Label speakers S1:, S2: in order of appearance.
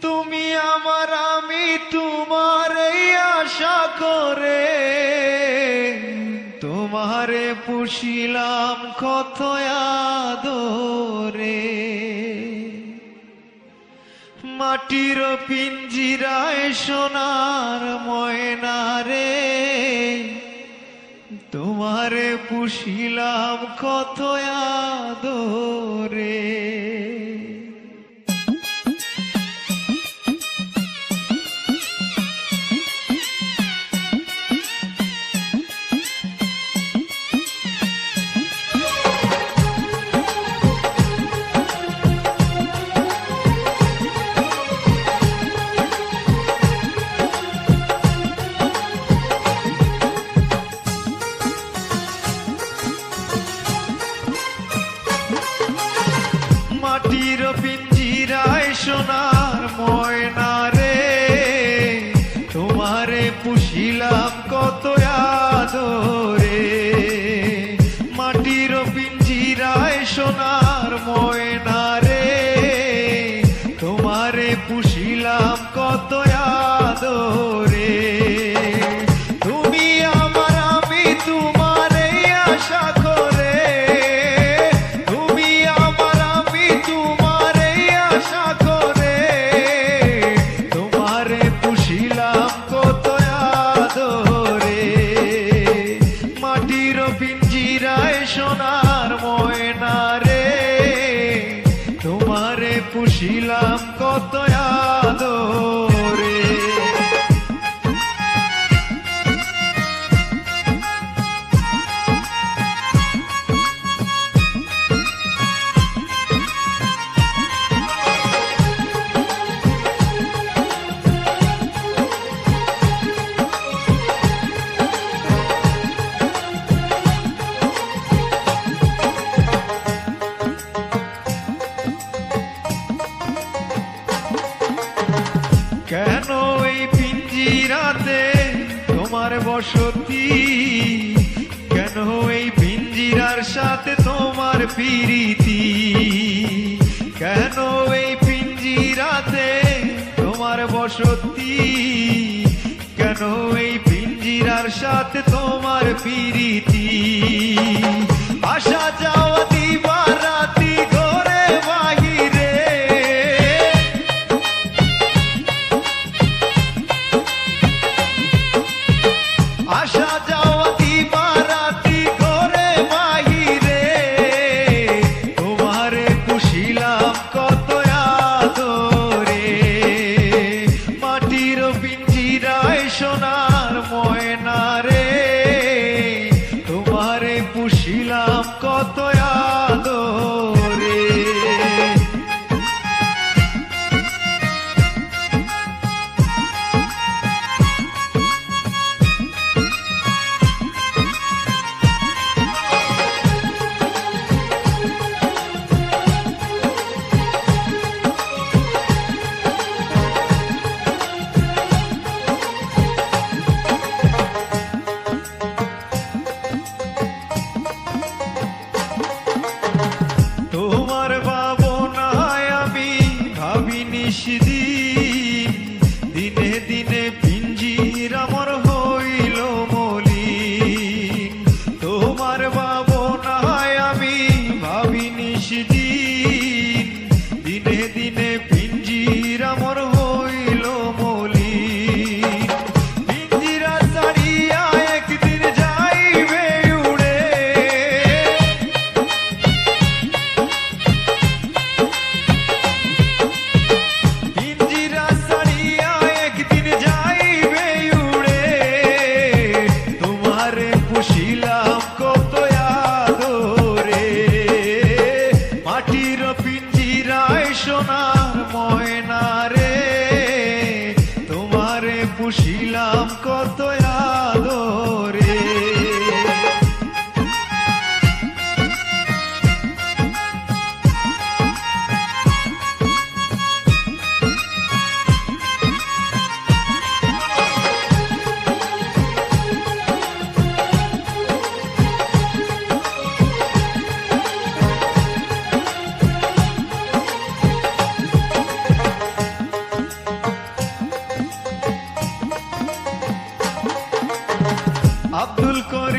S1: তুমি আমার, আমি তোমার আশা করে। তোমারে পুষিলাম কত আদরে। মাটির পিঞ্জিরায় সোনার ময়না রে। তোমারে পুষিলাম কত ময়না রে তোমারে পুষিলাম কত আদরে। মাটির পিঞ্জিরায় সোনার পুষিলাম কত আদরে বসতি কেন এই পিঞ্জিরার সাথে তোমার পিরিতি? কেন এই পিঞ্জিরাতে তোমার বসতি? কেন এই পিঞ্জিরার সাথে তোমার পিরিতি? আসা যাওয়া পিঞ্জিরায় eşidi.